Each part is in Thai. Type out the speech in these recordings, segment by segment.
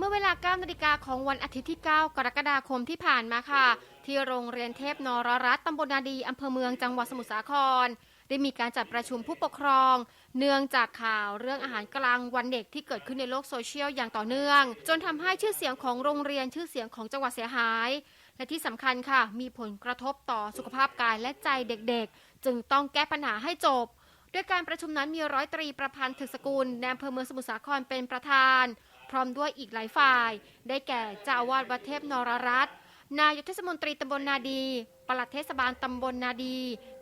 เมื่อเวลา 9 นาฬิกาของวันอาทิตย์ที่ 9 กรกฎาคมที่ผ่านมาค่ะ ที่โรงเรียนเทพนรรัตน์ตำบลนาดีอำเภอเมืองจังหวัดสมุทรสาคร ได้มีการจัดประชุมผู้ปกครอง เนื่องจากข่าวเรื่องอาหารกลางวันเด็กที่เกิดขึ้นในโลกโซเชียลอย่างต่อเนื่อง จนทำให้ชื่อเสียงของโรงเรียนชื่อเสียงของจังหวัดเสียหาย และที่สำคัญค่ะ มีผลกระทบต่อสุขภาพกายและใจเด็กๆ จึงต้องแก้ปัญหาให้จบ ด้วยการประชุมนั้นมีร้อยตรีประพันธ์ถึกสกุลในอำเภอเมืองสมุทรสาครเป็นประธาน พร้อมด้วยอีกหลายฝ่าย ได้แก่เจ้าอาวาสวัดเทพนรรัตน์นายกเทศมนตรีตำบลนาดีปลัดเทศบาลตำบลนาดี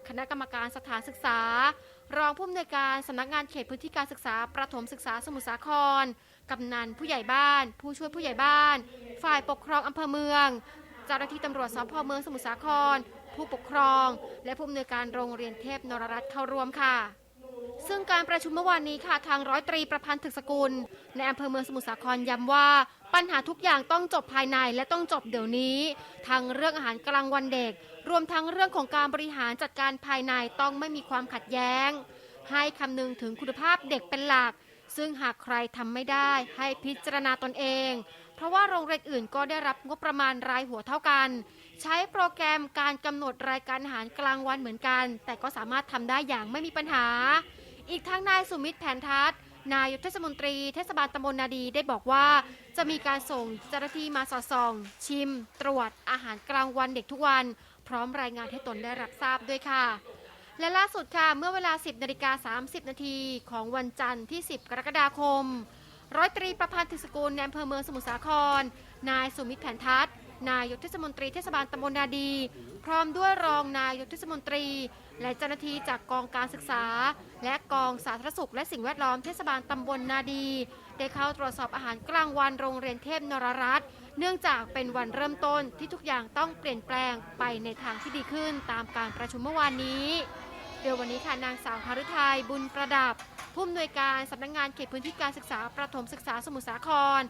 คณะกรรมการสถานศึกษา รองผู้อำนวยการสำนักงานเขตพื้นที่การศึกษาประถมศึกษาสมุทรสาคร กำนันผู้ใหญ่บ้าน ผู้ช่วยผู้ใหญ่บ้าน ฝ่ายปกครองอำเภอเมือง เจ้าหน้าที่ตำรวจสพเมืองสมุทรสาคร ผู้ปกครอง และผู้อำนวยการโรงเรียนเทพนรรัตน์เข้าร่วมค่ะ ซึ่งการประชุมเมื่อวานนี้ค่ะทางร้อยตรีประพันธ์ถึกสกุล ในอำเภอเมืองสมุทรสาครย้ำว่า ปัญหาทุกอย่างต้องจบภายในและต้องจบเดี๋ยวนี้ ทั้งเรื่องอาหารกลางวันเด็ก รวมทั้งเรื่องของการบริหารจัดการภายในต้องไม่มีความขัดแย้ง ให้คำนึงถึงคุณภาพเด็กเป็นหลัก ซึ่งหากใครทำไม่ได้ให้พิจารณาตนเอง เพราะว่าโรงเรียนอื่นก็ได้รับงบประมาณรายหัวเท่ากัน ใช้โปรแกรมการกำหนดรายการอาหารกลางวันเหมือนกัน แต่ก็สามารถทำได้อย่างไม่มีปัญหา อีกทั้งนายสุมิตรแผนทัศน์นายกเทศมนตรีเทศบาลตำบลนาดีได้บอกว่า จะมีการส่งเจ้าหน้าที่มาสอดส่อง ชิม ตรวจอาหารกลางวันเด็กทุกวัน พร้อมรายงานให้ตนได้รับทราบด้วยค่ะ และล่าสุดค่ะเมื่อเวลา 10นาฬิกา30 นาทีของวันจันทร์ที่ 10 กรกฎาคม ร้อยตรีประพันธ์ถึกสกุลในอำเภอเมืองสมุทรสาคร นายสุมิตรแผนทัศน์นายกเทศมนตรีเทศบาลตำบลนาดี พร้อมด้วยรองนายกเทศมนตรี และเจ้าหน้าที่จากกองการศึกษา และกองสาธารณสุขและสิ่งแวดล้อมเทศบาลตำบลนาดี ได้เข้าตรวจสอบอาหารกลางวันโรงเรียนเทพนรรัตน์เนื่องจากเป็นวันเริ่มต้นที่ทุกอย่างต้องเปลี่ยนแปลงไปในทางที่ดีขึ้นตามการประชุมเมื่อวานนี้เดี๋ยววันนี้ค่ะนางสาวหฤทัยบุญประดับ ผู้อำนวยการสำนักงานเขตพื้นที่การศึกษาประถมศึกษาสมุทรสาคร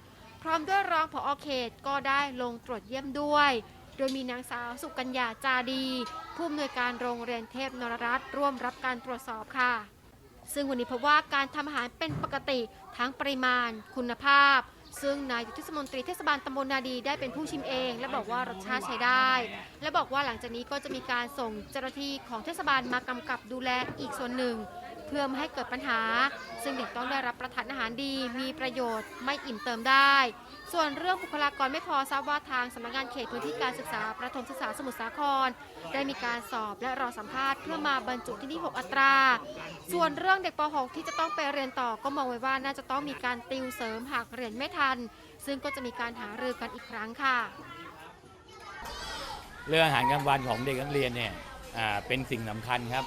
พร้อมด้วยรองผอเขตก็ได้ลงตรวจเยี่ยมด้วย โดยมีนางสาวสุกัญญาจาดี ผู้อำนวยการโรงเรียนเทพนรรัตน์ร่วมรับการตรวจสอบค่ะ ซึ่งวันนี้พบว่าการทำอาหารเป็นปกติทั้งปริมาณ คุณภาพ ซึ่งนายกเทศมนตรีเทศบาลตำบลนาดีได้เป็นผู้ชิมเอง และบอกว่ารสชาติใช้ได้ และบอกว่าหลังจากนี้ก็จะมีการส่งเจ้าหน้าที่ของเทศบาลมากำกับดูแลอีกส่วนหนึ่ง เพื่อไม่ให้เกิดปัญหา ซึ่งเด็กต้องได้รับประทานอาหารดี มีประโยชน์ไม่อิ่มเติมได้ ส่วนเรื่องบุคลากรไม่พอทราบว่าทางสำนักงานเขตพื้นที่การศึกษาประถมศึกษาสมุทรสาคร ได้มีการสอบและรอสัมภาษณ์เพื่อมาบรรจุที่นี่ 6 อัตรา ส่วนเรื่องเด็กป .6 ที่จะต้องไปเรียนต่อก็มองไว้ว่าน่าจะต้องมีการติวเสริมหากเรียนไม่ทัน ซึ่งก็จะมีการหารือกันอีกครั้งค่ะ เรื่องอาหารกลางวันของเด็กนักเรียนเนี่ยอ่าเป็นสิ่งสำคัญครับ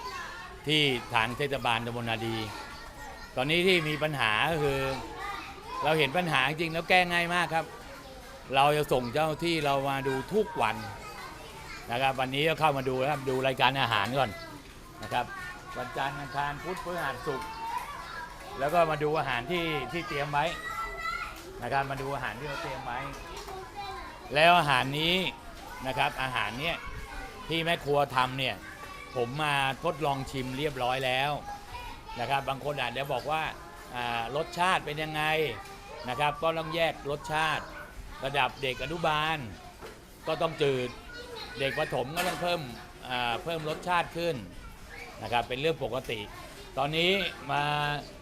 ที่ทางเทศบาลตำบลนาดี ตอนนี้ที่มีปัญหาก็คือ เราเห็นปัญหาจริงแล้วแก้ง่ายมากครับ เราจะส่งเจ้าที่เรามาดูทุกวันนะครับวันนี้ก็เข้ามาดูนะครับดูรายการอาหารก่อนนะครับ วันจันทร์อังคารพุธพฤหัสศุกร์แล้วก็มาดูอาหารที่ที่เตรียมไว้นะครับมาดูอาหารที่เราเตรียมไว้ แล้วอาหารนี้นะครับอาหารเนี้ยที่แม่ครัวทำเนี่ย ผมมาทดลองชิมเรียบร้อยแล้วนะครับ บางคนอาจจะบอกว่ารสชาติเป็นยังไงนะครับ ก็ต้องแยกรสชาติ ระดับเด็กอนุบาล ก็ต้องจืดเด็กประถมก็ต้องเพิ่มเพิ่มรสชาติขึ้นนะครับเป็นเรื่องปกติ ตอนนี้มา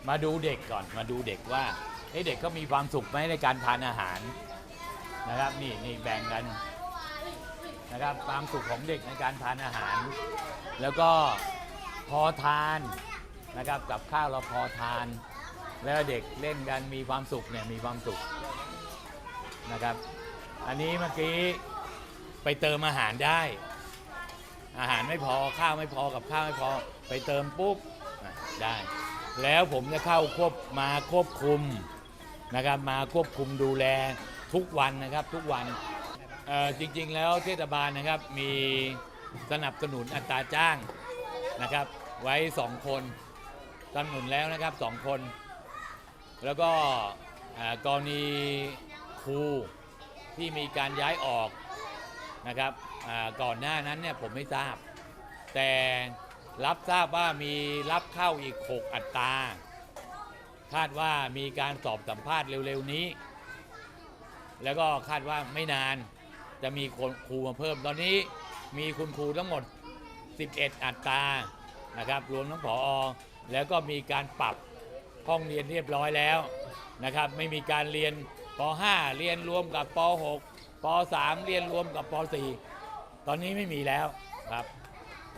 มาดูเด็กก่อนมาดูเด็กว่าเฮ้ยเด็กเขามีความสุขไหมในการทานอาหารนะครับนี่นี่แบ่งกันนะครับความสุขของเด็กในการทานอาหาร แล้วก็พอทานนะครับกับข้าวเราพอทาน แล้วเด็กเล่นกันมีความสุขเนี่ยมีความสุขนะครับ อันนี้เมื่อกี้ไปเติมอาหารได้ อาหารไม่พอข้าวไม่พอกับข้าวไม่พอไปเติมปุ๊บได้ แล้วผมจะเข้าควบมาควบคุมนะครับมาควบคุมดูแลทุกวันนะครับทุกวันจริงๆแล้วเทศบาลนะครับมี สนับสนุนอัตราจ้างนะครับ ไว้สองคนสนับสนุนแล้วนะครับสองคน แล้วก็อ่ากรณีครูที่มีการย้ายออกนะครับก่อนหน้านั้นเนี่ยผมไม่ทราบ แต่รับทราบว่ามีรับเข้าอีก 6 อัตรา คาดว่ามีการสอบสัมภาษณ์เร็ว ๆ นี้ แล้วก็คาดว่าไม่นานจะมีคนครูมาเพิ่มตอนนี้ มีคุณครูทั้งหมด 11 อัตรานะครับรวมทั้งผอแล้วก็มีการปรับห้องเรียนเรียบร้อยแล้วนะครับไม่มีการเรียนป .5 เรียนรวมกับป .6 ป .3 เรียนรวมกับป .4 ตอนนี้ไม่มีแล้วครับ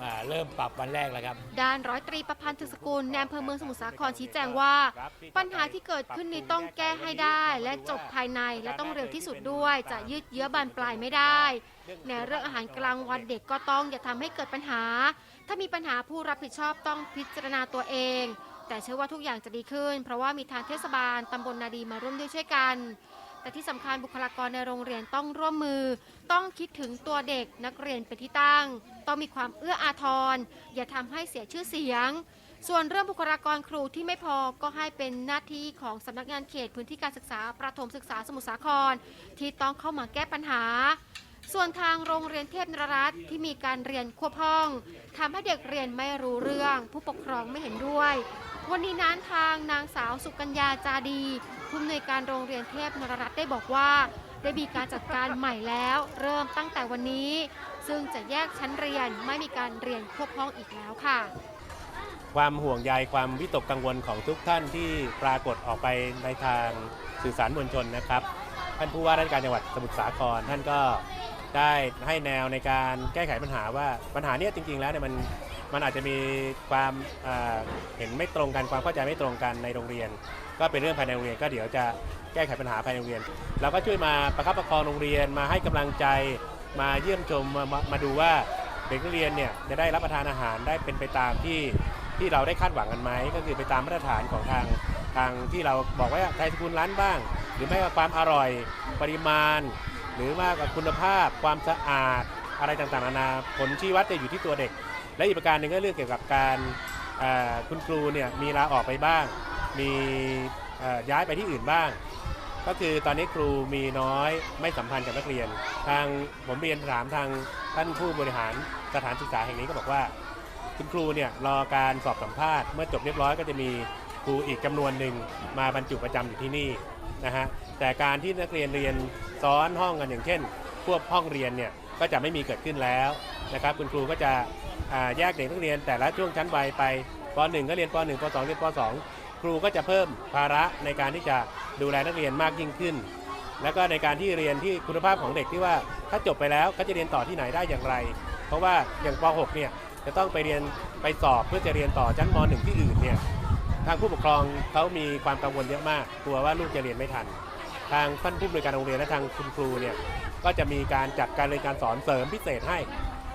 อ่าเริ่มปรับวันแรกแล้วครับ ด้านร้อยตรีประพันธ์ถึกสกุลในอำเภอเมืองสมุทรสาครชี้แจงว่า ปัญหาที่เกิดขึ้นนี้ต้องแก้ให้ได้ และจบภายในและต้องเร็วที่สุดด้วย จะยืดเยื้อบานปลายไม่ได้ ในเรื่องอาหารกลางวันเด็กก็ต้องอย่าทำให้เกิดปัญหา ถ้ามีปัญหาผู้รับผิดชอบต้องพิจารณาตัวเอง แต่เชื่อว่าทุกอย่างจะดีขึ้น เพราะว่ามีทางเทศบาลตำบลนาดีมาร่วมด้วยช่วยกัน แต่ที่สำคัญบุคลากรในโรงเรียนต้องร่วมมือ ต้องคิดถึงตัวเด็กนักเรียนเป็นที่ตั้ง ต้องมีความเอื้ออาทร อย่าทำให้เสียชื่อเสียง ส่วนเรื่องบุคลากรครูที่ไม่พอก็ให้เป็นหน้าที่ของสำนักงานเขตพื้นที่การศึกษาประถมศึกษาสมุทรสาคร ที่ต้องเข้ามาแก้ปัญหาส่วนทางโรงเรียนเทพนรรัตน์ที่มีการเรียนควบห้องทำให้เด็กเรียนไม่รู้เรื่อง ผู้ปกครองไม่เห็นด้วย วันนี้นั้นทางนางสาวสุกัญญาจาดี ผู้อำนวยการโรงเรียนเทพนรรัตน์ได้บอกว่า ได้มีการจัดการใหม่แล้ว เริ่มตั้งแต่วันนี้ ซึ่งจะแยกชั้นเรียนไม่มีการเรียนควบห้องอีกแล้วค่ะ ความห่วงใยความวิตกกังวลของทุกท่านที่ปรากฏออกไปในทางสื่อสารมวลชนนะครับ ท่านผู้ว่าราชการจังหวัดสมุทรสาครท่านก็ได้ให้แนวในการแก้ไขปัญหาว่าปัญหาเนี้ยจริง ๆ แล้วเนี่ยมัน มันอาจจะมีความเห็นไม่ตรงกันความเข้าใจไม่ตรงกันในโรงเรียน ก็เป็นเรื่องภายในโรงเรียนก็เดี๋ยวจะแก้ไขปัญหาภายในโรงเรียน เราก็ช่วยมาประคับประคองโรงเรียนมาให้กำลังใจ มาเยี่ยมชมมามามาดูว่าเด็กนักเรียนเนี่ยจะได้รับประทานอาหารได้เป็นไปตามที่ที่เราได้คาดหวังกันไหมก็คือไปตามมาตรฐานของทางทางที่เราบอกว่าไทยสกุลร้านบ้าง หรือไม่ว่าความอร่อยปริมาณ หรือว่ากับคุณภาพ ความสะอาดอะไรต่างๆนานาผลชี้วัดจะอยู่ที่ตัวเด็ก และอีกประการหนึ่งก็เรื่องเกี่ยวกับการคุณครูเนี่ยมีลาออกไปบ้าง มีย้ายไปที่อื่นบ้าง ก็คือตอนนี้ครูมีน้อยไม่สัมพันธ์กับนักเรียน ทางผมเรียนถามทางท่านผู้บริหารสถานศึกษาแห่งนี้ก็บอกว่า คุณครูเนี่ยรอการสอบสัมภาษณ์เมื่อจบเรียบร้อยก็จะมีครูอีกจำนวนหนึ่งมาบรรจุประจำอยู่ที่นี่นะฮะแต่การที่นักเรียนเรียนซ้อนห้องกันอย่างเช่น พวกห้องเรียนเนี่ยก็จะไม่มีเกิดขึ้นแล้วนะครับคุณครูก็จะ แยกเด็กนักเรียนแต่ละช่วงชั้นวัยไปป .1 ก็เรียนป .1 ป .2 เรียนป .2 ครูก็จะเพิ่มภาระในการที่จะดูแลนักเรียนมากยิ่งขึ้น แล้วก็ในการที่เรียนที่คุณภาพของเด็กที่ว่าถ้าจบไปแล้วเขาจะเรียนต่อที่ไหนได้อย่างไร เพราะว่าอย่างป .6 เนี่ยจะต้องไปเรียนไปสอบเพื่อจะเรียนต่อชั้นม .1 ที่อื่นเนี่ยทางผู้ปกครองเขามีความกังวลเยอะมากกลัวว่าลูกจะเรียนไม่ทัน ทางท่านผู้บริการโรงเรียนและทางคุณครูเนี่ยก็จะมีการจัดการเรียนการสอนเสริมพิเศษให้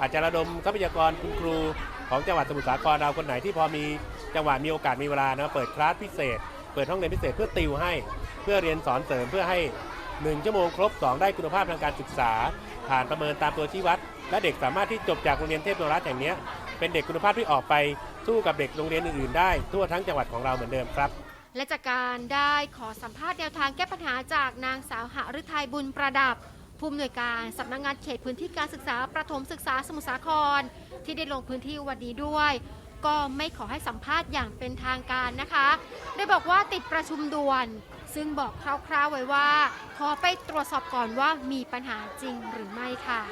อาจจะระดมทรัพยากรคุณครูของจังหวัดสมุทรสาครเราคนไหนที่พอมีจังหวะมีโอกาสมีเวลานะเปิดคลาสพิเศษ เปิดห้องเรียนพิเศษเพื่อติวให้ เพื่อเรียนสอนเสริมเพื่อให้ 1 ชั่วโมงครบ 2 ได้คุณภาพทางการศึกษา ผ่านประเมินตามตัวชี้วัด และเด็กสามารถที่จบจากโรงเรียนเทพโนรัตน์แห่งเนี้ยเป็นเด็กคุณภาพที่ออกไปสู้กับเด็กโรงเรียนอื่นๆได้ ทั่วทั้งจังหวัดของเราเหมือนเดิมครับและจากการได้ขอสัมภาษณ์แนวทางแก้ปัญหาจากนางสาวหฤทัยบุญประดับ ผู้อำนวยการสำนักงงานเขตพื้นที่การศึกษาประถมศึกษาสมุทรสาคร ที่ได้ลงพื้นที่วันนี้ด้วย ก็ไม่ขอให้สัมภาษณ์อย่างเป็นทางการนะคะ ได้บอกว่าติดประชุมด่วน ซึ่งบอกคร่าวๆไว้ว่า ขอไปตรวจสอบก่อนว่ามีปัญหาจริงหรือไม่ค่ะ